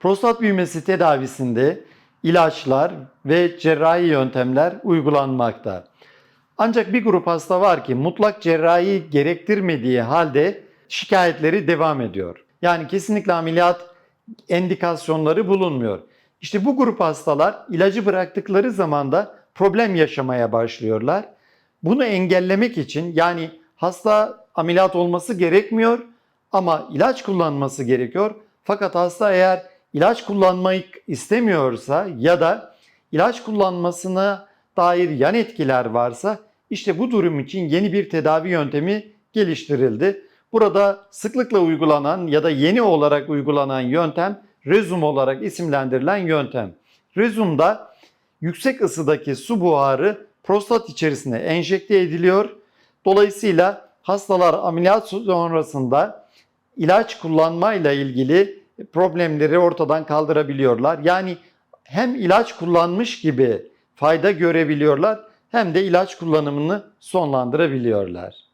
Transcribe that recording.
Prostat büyümesi tedavisinde ilaçlar ve cerrahi yöntemler uygulanmakta. Ancak bir grup hasta var ki mutlak cerrahi gerektirmediği halde şikayetleri devam ediyor. Yani kesinlikle ameliyat endikasyonları bulunmuyor. İşte bu grup hastalar ilacı bıraktıkları zaman da problem yaşamaya başlıyorlar. Bunu engellemek için yani hasta ameliyat olması gerekmiyor ama ilaç kullanması gerekiyor. Fakat hasta eğer ilaç kullanmayı istemiyorsa ya da ilaç kullanmasına dair yan etkiler varsa işte bu durum için yeni bir tedavi yöntemi geliştirildi. Burada sıklıkla uygulanan ya da yeni olarak uygulanan yöntem rezum olarak isimlendirilen yöntem. Rezumda yüksek ısıdaki su buharı prostat içerisine enjekte ediliyor. Dolayısıyla hastalar ameliyat sonrasında ilaç kullanmayla ilgili problemleri ortadan kaldırabiliyorlar. Yani hem ilaç kullanmış gibi fayda görebiliyorlar hem de ilaç kullanımını sonlandırabiliyorlar.